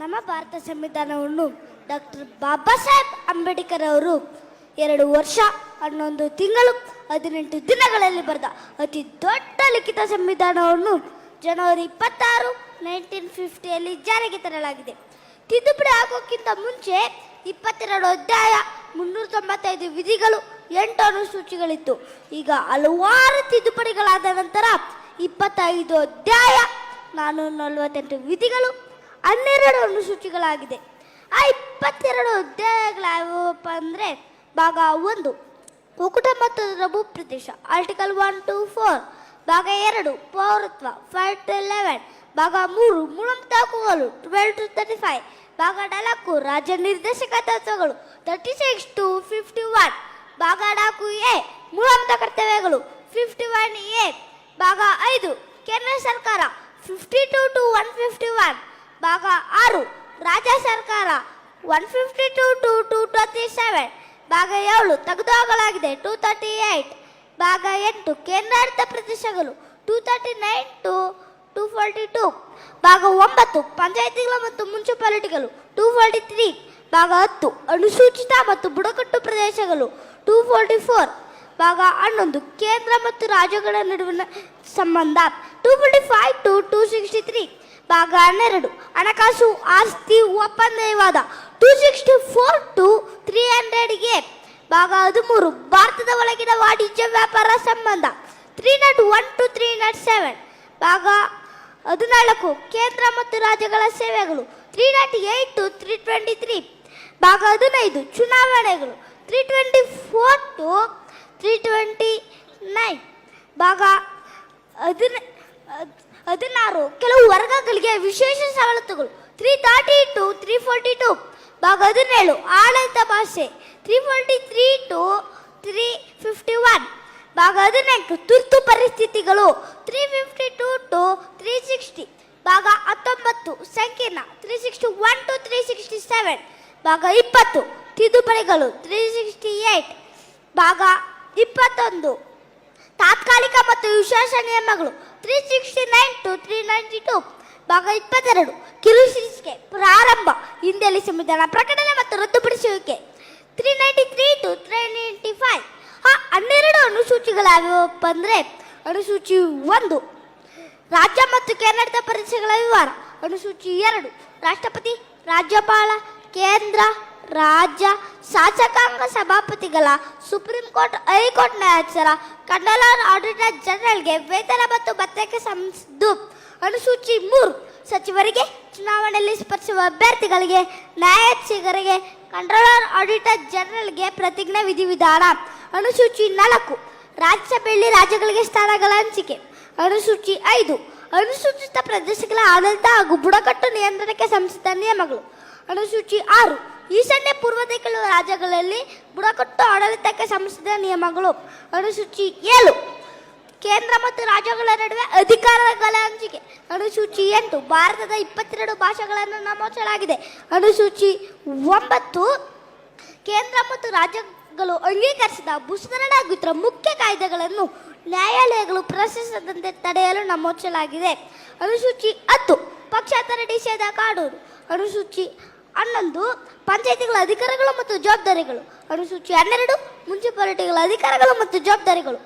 ನಮ್ಮ ಭಾರತ ಸಂವಿಧಾನವನ್ನು ಡಾಕ್ಟರ್ ಬಾಬಾ ಸಾಹೇಬ್ ಅಂಬೇಡ್ಕರ್ ಅವರು ಎರಡು ವರ್ಷ, ಹನ್ನೊಂದು ತಿಂಗಳು, ಹದಿನೆಂಟು ದಿನಗಳಲ್ಲಿ ಬರೆದ ಅತಿ ದೊಡ್ಡ ಲಿಖಿತ ಸಂವಿಧಾನವನ್ನು ಜನವರಿ ಇಪ್ಪತ್ತಾರು ನೈನ್ಟೀನ್ ಫಿಫ್ಟಿಯಲ್ಲಿ ಜಾರಿಗೆ ತರಲಾಗಿದೆ. ತಿದ್ದುಪಡಿ ಆಗೋಕ್ಕಿಂತ ಮುಂಚೆ ಇಪ್ಪತ್ತೆರಡು ಅಧ್ಯಾಯ ಮುನ್ನೂರ ತೊಂಬತ್ತೈದು ವಿಧಿಗಳು ಎಂಟು ಅನುಸೂಚಿಗಳಿತ್ತು. ಈಗ ಹಲವಾರು ತಿದ್ದುಪಡಿಗಳಾದ ನಂತರ ಇಪ್ಪತ್ತೈದು ಅಧ್ಯಾಯ ನಾನ್ನೂರ ನಲವತ್ತೆಂಟು ವಿಧಿಗಳು ಹನ್ನೆರಡು ಅನುಸೂಚಿಗಳಾಗಿದೆ ಆ ಇಪ್ಪತ್ತೆರಡು ಅಧ್ಯಾಯಗಳಾವಪ್ಪ ಅಂದರೆ ಭಾಗ ಒಂದು, ಕುಕುಟ ಮತ್ತು ಅದರ ಭೂಪ್ರದೇಶ ಆರ್ಟಿಕಲ್ ಒನ್ ಟು ಫೋರ್ ಭಾಗ ಎರಡು, ಪೌರತ್ವ. ಫೈವ್ ಟು ಲೆವೆನ್ ಭಾಗ ಮೂರು ಮೂಲಭೂತ ಹಕ್ಕುಗಳು ಟ್ವೆಲ್ ಟು ತರ್ಟಿ ಫೈವ್ ಭಾಗ ನಾಲ್ಕು, ರಾಜ್ಯ ನಿರ್ದೇಶಕ ತತ್ವಗಳು. Thirty six to fifty one ಭಾಗ ನಾಲ್ಕು ಎ, ಮೂಲಭೂತ ಕರ್ತವ್ಯಗಳು. ಫಿಫ್ಟಿ ಒನ್ ಎ, ಭಾಗ ಐದು, ಕೇಂದ್ರ ಸರ್ಕಾರ. Fifty two to one fifty one ಭಾಗ ಆರು. ರಾಜ್ಯ ಸರ್ಕಾರ one fifty two to two twenty seven ಭಾಗ ಏಳು ತೆಗೆದುಹಾಕಲಾಗಿದೆ. ಟೂ ತರ್ಟಿ ಏಯ್ಟ್ ಭಾಗ ಎಂಟು ಕೇಂದ್ರಾಡಳಿತ ಪ್ರದೇಶಗಳು. Two thirty nine to two forty two ಭಾಗ ಒಂಬತ್ತು ಪಂಚಾಯತಿಗಳು ಮತ್ತು ಮುನ್ಸಿಪಾಲಿಟಿಗಳು. ಟೂ ಫಾರ್ಟಿ ತ್ರೀ ಭಾಗ ಹತ್ತು ಅನುಸೂಚಿತ ಮತ್ತು ಬುಡಕಟ್ಟು ಪ್ರದೇಶಗಳು. ಟೂ ಫೋರ್ಟಿ ಫೋರ್ ಭಾಗ ಹನ್ನೊಂದು ಕೇಂದ್ರ ಮತ್ತು ರಾಜ್ಯಗಳ ನಡುವಿನ ಸಂಬಂಧ. Two forty five to two sixty three ಭಾಗ ಹನ್ನೆರಡು ಹಣಕಾಸು ಆಸ್ತಿ ಒಪ್ಪಂದ ವಿವಾದ two sixty four to three ಹಂಡ್ರೆಡ್ಗೆ ಭಾಗ ಹದಿಮೂರು ಭಾರತದ ಒಳಗಿನ ವಾಣಿಜ್ಯ ವ್ಯಾಪಾರ ಸಂಬಂಧ three nought one to three nought seven ಭಾಗ ಹದಿನಾಲ್ಕು ಕೇಂದ್ರ ಮತ್ತು ರಾಜ್ಯಗಳ ಸೇವೆಗಳು three nought eight to three twenty three ಭಾಗ ಹದಿನೈದು ಚುನಾವಣೆಗಳು three twenty four to three twenty nine ಭಾಗ ಹದಿನ ಹದ್- ಹದಿನಾರು. ಕೆಲವು ವರ್ಗಗಳಿಗೆ ವಿಶೇಷ ಸವಲತ್ತುಗಳು. Three thirty to three forty two ಭಾಗ ಹದಿನೇಳು, ಆಡಳಿತ ಭಾಷೆ. Three forty three to three fifty one ಭಾಗ ಹದಿನೆಂಟು, ತುರ್ತು ಪರಿಸ್ಥಿತಿಗಳು. Three fifty two to three sixty ಭಾಗ ಹತ್ತೊಂಬತ್ತು, ಸಂಕೀರ್ಣ. Three sixty one to three sixty seven ಭಾಗ ಇಪ್ಪತ್ತು, ತಿದ್ದುಪಡಿಗಳು. ತ್ರೀ ಸಿಕ್ಸ್ಟಿ ಏಯ್ಟ್ ಭಾಗ ಇಪ್ಪತ್ತೊಂದು. ತಾತ್ಕಾಲಿಕ ಮತ್ತು ವಿಶೇಷ ನಿಯಮಗಳು. Three sixty nine to three ninety two ಭಾಗ ಇಪ್ಪತ್ತೆರಡು ಕಿರುಶೀರ್ಷಿಕೆ ಪ್ರಾರಂಭ. ಹಿಂದೆಯಲ್ಲಿ ಸಂವಿಧಾನ ಪ್ರಕಟಣೆ ಮತ್ತು ರದ್ದುಪಡಿಸುವಿಕೆ. Three ninety three to three ninety five ಆ ಹನ್ನೆರಡು ಅನುಸೂಚಿಗಳಾವ್ಯಾವಪ್ಪ ಅಂದರೆ ಅನುಸೂಚಿ ಒಂದು, ರಾಜ್ಯ ಮತ್ತು ಕೇಂದ್ರಾಡಳಿತ ಪ್ರದೇಶಗಳ ವಿವರ. ಅನುಸೂಚಿ ಎರಡು, ರಾಷ್ಟ್ರಪತಿ, ರಾಜ್ಯಪಾಲ, ಕೇಂದ್ರ ರಾಜ್ಯ ಶಾಸಕಾಂಗ ಸಭಾಪತಿಗಳ, ಸುಪ್ರೀಂ ಕೋರ್ಟ್, ಹೈಕೋರ್ಟ್ ನ್ಯಾಯಾಧೀಶರ, ಕಂಡಲ ಆಡಿಟರ್ ಜನರಲ್ಗೆ ವೇತನ ಮತ್ತು ಭತ್ತಕ್ಕೆ ಸಂಬಂಧಿಸಿದ್ದು ಅನುಸೂಚಿ ಮೂರು. ಸಚಿವರಿಗೆ ಚುನಾವಣೆಯಲ್ಲಿ ಸ್ಪರ್ಶಿಸುವ ಅಭ್ಯರ್ಥಿಗಳಿಗೆ, ನ್ಯಾಯಾಧೀಶರಿಗೆ ಕಂಟ್ರೋಲರ್ ಆಡಿಟರ್ ಜನರಲ್ಗೆ ಪ್ರತಿಜ್ಞಾ ವಿಧಿವಿಧಾನ ಅನುಸೂಚಿ ನಾಲ್ಕು. ರಾಜ್ಯಸಭೆಯಲ್ಲಿ ರಾಜ್ಯಗಳಿಗೆ ಸ್ಥಾನಗಳ ಹಂಚಿಕೆ. ಅನುಸೂಚಿ ಐದು. ಅನುಸೂಚಿತ ಪ್ರದೇಶಗಳ ಆಡಳಿತ ಹಾಗೂ ಬುಡಕಟ್ಟು ನಿಯಂತ್ರಣಕ್ಕೆ ಸಂಸ್ಥಿತ ನಿಯಮಗಳು. ಅನುಸೂಚಿ ಆರು. ಈಶಾನ್ಯ ಪೂರ್ವದ ಕೆಲವು ರಾಜ್ಯಗಳಲ್ಲಿ ಬುಡಕಟ್ಟು ಆಡಳಿತಕ್ಕೆ ಸಂಬಂಧಿಸಿದ ನಿಯಮಗಳು ಅನುಸೂಚಿ ಏಳು. ಕೇಂದ್ರ ಮತ್ತು ರಾಜ್ಯಗಳ ನಡುವೆ ಅಧಿಕಾರಗಳ ಹಂಚಿಕೆ ಅನುಸೂಚಿ ಎಂಟು. ಭಾರತದ ಇಪ್ಪತ್ತೆರಡು ಭಾಷೆಗಳನ್ನು ನಮೋಚಲಾಗಿದೆ ಅನುಸೂಚಿ ಒಂಬತ್ತು, ಕೇಂದ್ರ ಮತ್ತು ರಾಜ್ಯಗಳು ಅಂಗೀಕರಿಸಿದ ಮುಸುಧರಣೆ ಗುತ್ರ ಮುಖ್ಯ ಕಾಯ್ದೆಗಳನ್ನು ನ್ಯಾಯಾಲಯಗಳು ಪ್ರಶ್ನಿಸದಂತೆ ತಡೆಯಲು ನಮೋಚಲಾಗಿದೆ ಅನುಸೂಚಿ ಹತ್ತು ಪಕ್ಷಾಂತರ ನಿಷೇಧ ಕಾಡೂರು ಅನುಸೂಚಿ ಹನ್ನೊಂದು ಪಂಚಾಯತಿಗಳ ಅಧಿಕಾರಗಳು ಮತ್ತು ಜವಾಬ್ದಾರಿಗಳು. ಅನುಸೂಚಿ ಹನ್ನೆರಡು ಮುನ್ಸಿಪಾಲಿಟಿಗಳ ಅಧಿಕಾರಗಳು ಮತ್ತು ಜವಾಬ್ದಾರಿಗಳು.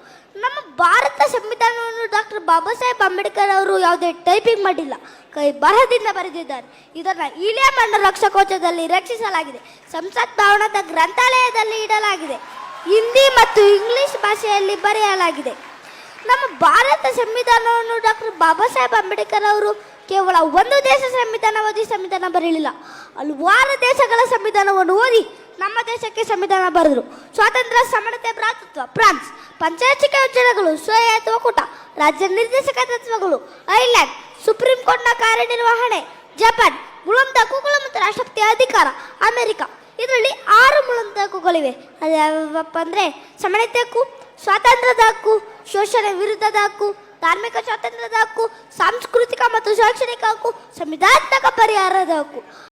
ನಮ್ಮ ಭಾರತ ಸಂವಿಧಾನವನ್ನು ಡಾಕ್ಟರ್ ಬಾಬಾ ಸಾಹೇಬ್ ಅಂಬೇಡ್ಕರ್ ಅವರು ಯಾವುದೇ ಟೈಪಿಂಗ್ ಮಾಡಿಲ್ಲ. ಕೈ ಬರಹದಿಂದ ಬರೆದಿದ್ದಾರೆ. ಇದನ್ನು ಇಳಿಯ ಮಣ್ಣ ರಕ್ಷಕೋಶದಲ್ಲಿ ರಕ್ಷಿಸಲಾಗಿದೆ. ಸಂಸತ್ ಭವನದ ಗ್ರಂಥಾಲಯದಲ್ಲಿ ಇಡಲಾಗಿದೆ. ಹಿಂದಿ ಮತ್ತು ಇಂಗ್ಲಿಷ್ ಭಾಷೆಯಲ್ಲಿ ಬರೆಯಲಾಗಿದೆ. ನಮ್ಮ ಭಾರತ ಸಂವಿಧಾನವನ್ನು ಡಾಕ್ಟರ್ ಬಾಬಾ ಸಾಹೇಬ್ ಅಂಬೇಡ್ಕರ್ ಅವರು ಕೇವಲ ಒಂದು ದೇಶ ಸಂವಿಧಾನ ಓದಿ ಸಂವಿಧಾನ ಬರೀಲಿಲ್ಲ. ಹಲವಾರು ದೇಶಗಳ ಸಂವಿಧಾನವನ್ನು ಓದಿ ನಮ್ಮ ದೇಶಕ್ಕೆ ಸಂವಿಧಾನ ಬರೆದರು. ಸ್ವಾತಂತ್ರ್ಯ, ಸಮಾನತೆ, ಭ್ರಾತೃತ್ವ, ಫ್ರಾನ್ಸ್, ಪಂಚಾಯತಿಕ ಯೋಜನೆಗಳು ಸೋವಿಯತ್ ಒಕ್ಕೂಟ ರಾಜ್ಯ ನಿರ್ದೇಶಕ ತತ್ವಗಳು, ಐರ್ಲೆಂಡ್, ಸುಪ್ರೀಂ ಕೋರ್ಟ್ನ ಕಾರ್ಯನಿರ್ವಹಣೆ, ಜಪಾನ್ ಮೂಲಭೂತ ಹಕ್ಕುಗಳು ಮತ್ತು ರಾಷ್ಟ್ರಪತಿ ಅಧಿಕಾರ, ಅಮೆರಿಕ. ಇದರಲ್ಲಿ ಆರು ಮೂಲಭೂತ ಹಕ್ಕುಗಳಿವೆ. ಅದು ಯಾವ್ಯಾವಪ್ಪ ಅಂದರೆ ಸಮಾನತೆ ಹಕ್ಕು, ಸ್ವಾತಂತ್ರ್ಯದ ಹಕ್ಕು, ಶೋಷಣೆ ವಿರುದ್ಧದ ಹಕ್ಕು ಧಾರ್ಮಿಕ ಸ್ವಾತಂತ್ರ್ಯದ ಹಕ್ಕು ಸಾಂಸ್ಕೃತಿಕ ಮತ್ತು ಶೈಕ್ಷಣಿಕ ಹಕ್ಕು ಸಂವಿಧಾನಾತ್ಮಕ ಪರಿಹಾರದ ಹಕ್ಕು.